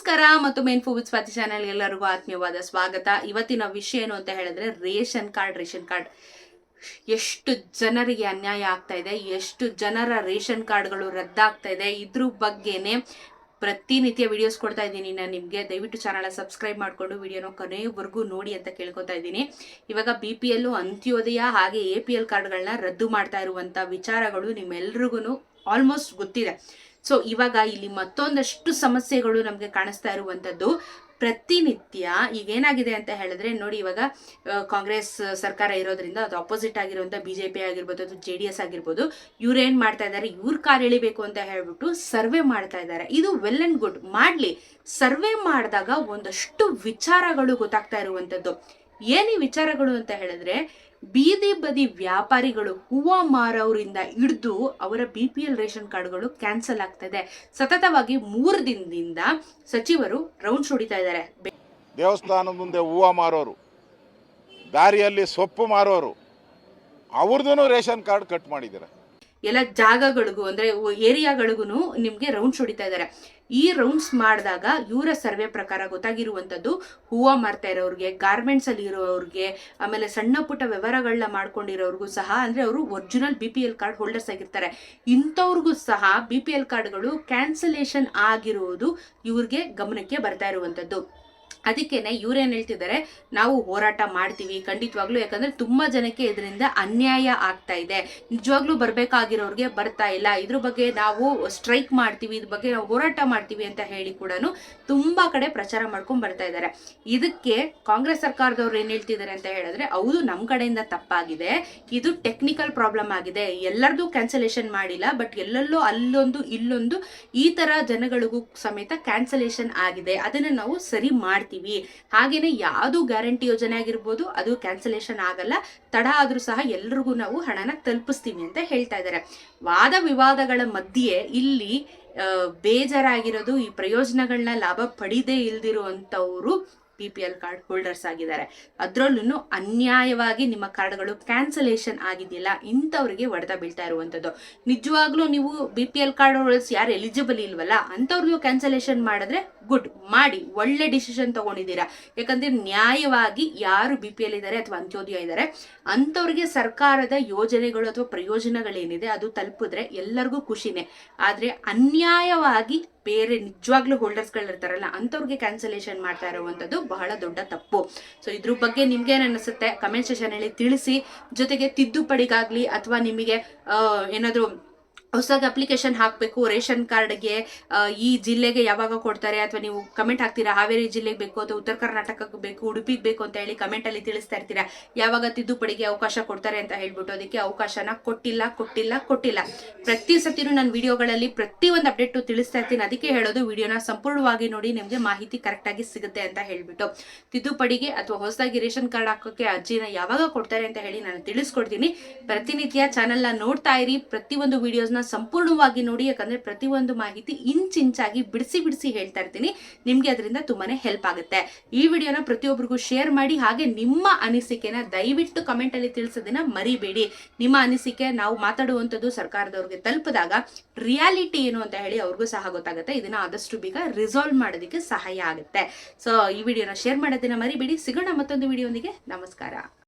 ನಮಸ್ಕಾರ ಮತ್ತು main food Swati channel ಎಲ್ಲರಿಗೂ ಆತ್ಮೀಯವಾದ ಸ್ವಾಗತ. ಇವತ್ತಿನ ವಿಷಯ ಏನು ಅಂತ ಹೇಳಿದ್ರೆ ರೇಷನ್ ಕಾರ್ಡ್ ರೇಷನ್ ಕಾರ್ಡ್. ಎಷ್ಟು ಜನರಿಗೆ ಅನ್ಯಾಯ ಆಗ್ತಾ ಇದೆ, ಎಷ್ಟು ಜನರ ರೇಷನ್ ಕಾರ್ಡ್ಗಳು ರದ್ದಾಗ್ತಾ ಇದೆ, ಇದ್ರ ಬಗ್ಗೆನೆ ಪ್ರತಿನಿತ್ಯ ವಿಡಿಯೋಸ್ ಕೊಡ್ತಾ ಇದ್ದೀನಿ. ನಾನು ನಿಮಗೆ ದಯವಿಟ್ಟು ಚಾನಲ್ ಸಬ್ಸ್ಕ್ರೈಬ್ ಮಾಡಿಕೊಂಡು ವಿಡಿಯೋನ ಕೊನೆಯವರೆಗೂ ನೋಡಿ ಅಂತ ಕೇಳ್ಕೊತಾ ಇದ್ದೀನಿ. ಇವಾಗ ಬಿ ಪಿ ಎಲ್ ಅಂತ್ಯೋದಯ ಹಾಗೆ ಎ ಪಿ ಎಲ್ ಕಾರ್ಡ್ಗಳನ್ನ ರದ್ದು ಮಾಡ್ತಾ ಇರುವಂಥ ವಿಚಾರಗಳು ನಿಮ್ಮೆಲ್ರಿಗೂ ಆಲ್ಮೋಸ್ಟ್ ಗೊತ್ತಿದೆ. ಸೊ ಇವಾಗ ಇಲ್ಲಿ ಮತ್ತೊಂದಷ್ಟು ಸಮಸ್ಯೆಗಳು ನಮಗೆ ಕಾಣಿಸ್ತಾ ಇರುವಂಥದ್ದು. ಪ್ರತಿನಿತ್ಯ ಈಗ ಏನಾಗಿದೆ ಅಂತ ಹೇಳಿದ್ರೆ, ನೋಡಿ ಇವಾಗ ಕಾಂಗ್ರೆಸ್ ಸರ್ಕಾರ ಇರೋದ್ರಿಂದ ಅದು ಅಪೋಸಿಟ್ ಆಗಿರುವಂಥ ಬಿ ಜೆ ಪಿ ಆಗಿರ್ಬೋದು, ಅದು ಜೆ ಡಿ ಎಸ್ ಆಗಿರ್ಬೋದು ಇವ್ರೇನು ಮಾಡ್ತಾ ಇದ್ದಾರೆ? ಇವ್ರ ಕಾರ್ ಎಳಿಬೇಕು ಅಂತ ಹೇಳ್ಬಿಟ್ಟು ಸರ್ವೆ ಮಾಡ್ತಾ ಇದ್ದಾರೆ. ಇದು ವೆಲ್ ಅಂಡ್ ಗುಡ್ ಮಾಡಲಿ. ಸರ್ವೆ ಮಾಡಿದಾಗ ಒಂದಷ್ಟು ವಿಚಾರಗಳು ಗೊತ್ತಾಗ್ತಾ ಇರುವಂಥದ್ದು. ಏನು ವಿಚಾರಗಳು ಅಂತ ಹೇಳಿದ್ರೆ, ಬೀದಿ ಬದಿ ವ್ಯಾಪಾರಿಗಳು ಹೂವು ಮಾರೋರಿಂದ ಹಿಡಿದು ಅವರ ಬಿ ಪಿ ಎಲ್ ರೇಷನ್ ಕಾರ್ಡ್ಗಳು ಕ್ಯಾನ್ಸಲ್ ಆಗ್ತಾ ಇದೆ ಸತತವಾಗಿ ಮೂರು ದಿನದಿಂದ ಸಚಿವರು ರೌಂಡ್ಸ್ ಹೊಡಿತಾ ಇದ್ದಾರೆ. ದೇವಸ್ಥಾನದ ಮುಂದೆ ಹೂವು ಮಾರೋರು, ದಾರಿಯಲ್ಲಿ ಸೊಪ್ಪು ಮಾರೋರು ಅವ್ರದ್ದು ರೇಷನ್ ಕಾರ್ಡ್ ಕಟ್ ಮಾಡಿದ್ದಾರೆ. ಎಲ್ಲ ಜಾಗಗಳಿಗೂ ಅಂದ್ರೆ ಏರಿಯಾಗಳಿಗೂ ನಿಮಗೆ ರೌಂಡ್ಸ್ ಹೊಡಿತಾ ಇದ್ದಾರೆ ಈ ರೌಂಡ್ಸ್ ಮಾಡಿದಾಗ ಇವರ ಸರ್ವೆ ಪ್ರಕಾರ ಗೊತ್ತಾಗಿರುವಂಥದ್ದು ಹೂವು ಮಾರ್ತಾ ಇರೋರಿಗೆ ಗಾರ್ಮೆಂಟ್ಸಲ್ಲಿ ಇರೋರಿಗೆ, ಆಮೇಲೆ ಸಣ್ಣ ಪುಟ್ಟ ವ್ಯವಹಾರಗಳನ್ನ ಮಾಡ್ಕೊಂಡಿರೋರಿಗೂ ಸಹ ಅಂದ್ರೆ ಅವರು original B P L card holders ಆಗಿರ್ತಾರೆ. ಇಂಥವ್ರಿಗೂ ಸಹ ಬಿ ಪಿ ಎಲ್ ಕಾರ್ಡ್ಗಳು ಕ್ಯಾನ್ಸಲೇಷನ್ ಆಗಿರುವುದು ಇವ್ರಿಗೆ ಗಮನಕ್ಕೆ ಬರ್ತಾ ಇರುವಂಥದ್ದು. ಅದಕ್ಕೇನೆ ಇವ್ರೇನ್ ಹೇಳ್ತಿದ್ದಾರೆ, ನಾವು ಹೋರಾಟ ಮಾಡ್ತೀವಿ ಖಂಡಿತವಾಗ್ಲೂ, ಯಾಕಂದ್ರೆ ತುಂಬಾ ಜನಕ್ಕೆ ಇದರಿಂದ ಅನ್ಯಾಯ ಆಗ್ತಾ ಇದೆ. ನಿಜವಾಗ್ಲೂ ಬರ್ಬೇಕಾಗಿರೋರ್ಗೆ ಬರ್ತಾ ಇಲ್ಲ. ಇದ್ರ ಬಗ್ಗೆ ನಾವು ಸ್ಟ್ರೈಕ್ ಮಾಡ್ತೀವಿ, ಇದ್ರ ಬಗ್ಗೆ ನಾವು ಹೋರಾಟ ಮಾಡ್ತೀವಿ ಅಂತ ಹೇಳಿ ಕೂಡ ತುಂಬಾ ಕಡೆ ಪ್ರಚಾರ ಮಾಡ್ಕೊಂಡ್ ಬರ್ತಾ ಇದ್ದಾರೆ. ಇದಕ್ಕೆ ಕಾಂಗ್ರೆಸ್ ಸರ್ಕಾರದವ್ರು ಏನ್ ಹೇಳ್ತಿದ್ದಾರೆ ಅಂತ ಹೇಳಿದ್ರೆ, ಹೌದು, ನಮ್ ಕಡೆಯಿಂದ ತಪ್ಪಾಗಿದೆ. ಇದು ಟೆಕ್ನಿಕಲ್ ಪ್ರಾಬ್ಲಮ್ ಆಗಿದೆ. ಎಲ್ಲರದು ಕ್ಯಾನ್ಸಲೇಷನ್ ಮಾಡಿಲ್ಲ ಬಟ್ ಎಲ್ಲೆಲ್ಲೋ ಅಲ್ಲೊಂದು, ಇಲ್ಲೊಂದು ಈ ತರ ಜನಗಳಿಗೂ ಸಮೇತ ಕ್ಯಾನ್ಸಲೇಷನ್ ಆಗಿದೆ. ಅದನ್ನ ನಾವು ಸರಿ ಮಾಡ್ತೀವಿ. ಹಾಗೇನೆ ಯಾವುದು ಗ್ಯಾರಂಟಿ ಯೋಜನೆ ಆಗಿರ್ಬೋದು, ಅದು ಕ್ಯಾನ್ಸಲೇಷನ್ ಆಗಲ್ಲ. ತಡ ಆದರೂ ಸಹ ಎಲ್ರಿಗೂ ನಾವು ಹಣನ ತಲುಪಿಸ್ತೀವಿ ಅಂತ ಹೇಳ್ತಾ ಇದ್ದಾರೆ. ವಾದ ವಿವಾದಗಳ ಮಧ್ಯೆ ಇಲ್ಲಿ ಬೇಜಾರಾಗಿರೋದು ಈ ಪ್ರಯೋಜನಗಳನ್ನ ಲಾಭ ಪಡೀದೇ ಇಲ್ದಿರುವಂತವ್ರು B P L card holders ಆಗಿದ್ದಾರೆ. ಅದರಲ್ಲೂ ಅನ್ಯಾಯವಾಗಿ ನಿಮ್ಮ ಕಾರ್ಡ್ಗಳು ಕ್ಯಾನ್ಸಲೇಷನ್ ಆಗಿದೆಯಲ್ಲ, ಇಂಥವ್ರಿಗೆ ಹೊಡೆತ ಬೀಳ್ತಾ ಇರುವಂಥದ್ದು. ನಿಜವಾಗ್ಲೂ ನೀವು B P L card holders ಯಾರು ಎಲಿಜಿಬಲ್ ಇಲ್ವಲ್ಲ, ಅಂಥವ್ರಿಗೂ ಕ್ಯಾನ್ಸಲೇಷನ್ ಮಾಡಿದ್ರೆ ಗುಡ್ ಮಾಡಿ, ಒಳ್ಳೆ ಡಿಸಿಷನ್ ತಗೊಂಡಿದ್ದೀರಾ. ಯಾಕಂದ್ರೆ ನ್ಯಾಯವಾಗಿ ಯಾರು ಬಿ ಪಿ ಎಲ್ ಇದ್ದಾರೆ ಅಥವಾ ಅಂತ್ಯೋದಯ ಇದ್ದಾರೆ, ಅಂಥವ್ರಿಗೆ ಸರ್ಕಾರದ ಯೋಜನೆಗಳು ಅಥವಾ ಪ್ರಯೋಜನಗಳೇನಿದೆ ಅದು ತಲುಪಿದ್ರೆ ಎಲ್ಲರಿಗೂ ಖುಷಿನೇ. ಆದರೆ ಅನ್ಯಾಯವಾಗಿ ಬೇರೆ ನಿಜವಾಗ್ಲೂ ಹೋಲ್ಡರ್ಸ್ಗಳಿರ್ತಾರಲ್ಲ ಅಂಥವ್ರಿಗೆ ಕ್ಯಾನ್ಸಲೇಷನ್ ಮಾಡ್ತಾ ಇರುವಂಥದ್ದು ಬಹಳ ದೊಡ್ಡ ತಪ್ಪು. ಸೊ ಇದ್ರ ಬಗ್ಗೆ ನಿಮ್ಗೆ ಏನ್ ಅನಿಸುತ್ತೆ? ಕಮೆಂಟ್ ಸೆಷನ್ ಅಲ್ಲಿ ತಿಳಿಸಿ. ಜೊತೆಗೆ ತಿದ್ದುಪಡಿಗಾಗ್ಲಿ ಅಥವಾ ನಿಮಗೆ ಏನಾದರೂ ಏನಾದ್ರು ಹೊಸದಾಗಿ ಅಪ್ಲಿಕೇಶನ್ ಹಾಕಬೇಕು, ರೇಷನ್ ಕಾರ್ಡ್ಗೆ ಈ ಜಿಲ್ಲೆಗೆ ಯಾವಾಗ ಕೊಡ್ತಾರೆ ಅಥವಾ ನೀವು ಕಮೆಂಟ್ ಹಾಕ್ತೀರಾ? ಹಾವೇರಿ ಜಿಲ್ಲೆಗೆ ಬೇಕು ಅಥವಾ ಉತ್ತರ ಕರ್ನಾಟಕಕ್ಕೆ ಬೇಕು, ಉಡುಪಿಗೆ ಬೇಕು ಅಂತ ಹೇಳಿ ಕಮೆಂಟಲ್ಲಿ ತಿಳಿಸ್ತಾ ಇರ್ತೀರಾ? ಯಾವಾಗ ತಿದ್ದುಪಡಿಗೆ ಅವಕಾಶ ಕೊಡ್ತಾರೆ ಅಂತ ಹೇಳ್ಬಿಟ್ಟು ಅದಕ್ಕೆ ಅವಕಾಶನ ಕೊಟ್ಟಿಲ್ಲ ಕೊಟ್ಟಿಲ್ಲ ಕೊಟ್ಟಿಲ್ಲ. ಪ್ರತಿ ಸತಿನೂ ನಾನು ವಿಡಿಯೋಗಳಲ್ಲಿ ಪ್ರತಿ ಒಂದು ಅಪ್ಡೇಟು ತಿಳಿಸ್ತಾ ಇರ್ತೀನಿ. ಅದಕ್ಕೆ ಹೇಳೋದು ವಿಡಿಯೋನ ಸಂಪೂರ್ಣವಾಗಿ ನೋಡಿ ನಿಮಗೆ ಮಾಹಿತಿ ಕರೆಕ್ಟಾಗಿ ಸಿಗುತ್ತೆ ಅಂತ ಹೇಳ್ಬಿಟ್ಟು. ತಿದ್ದುಪಡಿಗೆ ಅಥವಾ ಹೊಸದಾಗಿ ರೇಷನ್ ಕಾರ್ಡ್ ಹಾಕೋಕ್ಕೆ ಅರ್ಜಿನ ಯಾವಾಗ ಕೊಡ್ತಾರೆ ಅಂತ ಹೇಳಿ ನಾನು ತಿಳಿಸ್ಕೊಡ್ತೀನಿ. ಪ್ರತಿನಿತ್ಯ ಚಾನಲ್ನ ನೋಡ್ತಾ ಇರಿ. ಪ್ರತಿಯೊಂದು ವಿಡಿಯೋಸ್ನ ಸಂಪೂರ್ಣವಾಗಿ ನೋಡಿ, ಯಾಕಂದ್ರೆ ಪ್ರತಿಯೊಂದು ಮಾಹಿತಿ ಇಂಚಿಂಚಾಗಿ ಬಿಡಿಸಿ ಬಿಡಿಸಿ ಹೇಳ್ತಾ ಇರ್ತೀನಿ. ನಿಮ್ಗೆ ಅದರಿಂದ ತುಂಬಾನೇ ಹೆಲ್ಪ್ ಆಗುತ್ತೆ. ಈ ವಿಡಿಯೋನ ಪ್ರತಿಯೊಬ್ಬರಿಗೂ ಶೇರ್ ಮಾಡಿ, ಹಾಗೆ ನಿಮ್ಮ ಅನಿಸಿಕೆನ ದಯವಿಟ್ಟು ಕಮೆಂಟ್ ಅಲ್ಲಿ ತಿಳಿಸೋದನ್ನ ಮರಿಬೇಡಿ. ನಿಮ್ಮ ಅನಿಸಿಕೆ, ನಾವು ಮಾತಾಡುವಂಥದ್ದು ಸರ್ಕಾರದವ್ರಿಗೆ ತಲುಪಿದಾಗ ರಿಯಾಲಿಟಿ ಏನು ಅಂತ ಹೇಳಿ ಅವ್ರಿಗೂ ಸಹ ಗೊತ್ತಾಗುತ್ತೆ. ಇದನ್ನ ಆದಷ್ಟು ಬೇಗ ರಿಸಾಲ್ವ್ ಮಾಡೋದಕ್ಕೆ ಸಹಾಯ ಆಗುತ್ತೆ. ಸೊ ಈ ವಿಡಿಯೋನ ಶೇರ್ ಮಾಡೋದನ್ನ ಮರಿಬೇಡಿ. ಸಿಗೋಣ ಮತ್ತೊಂದು ವಿಡಿಯೋನಿಗೆ ನಮಸ್ಕಾರ.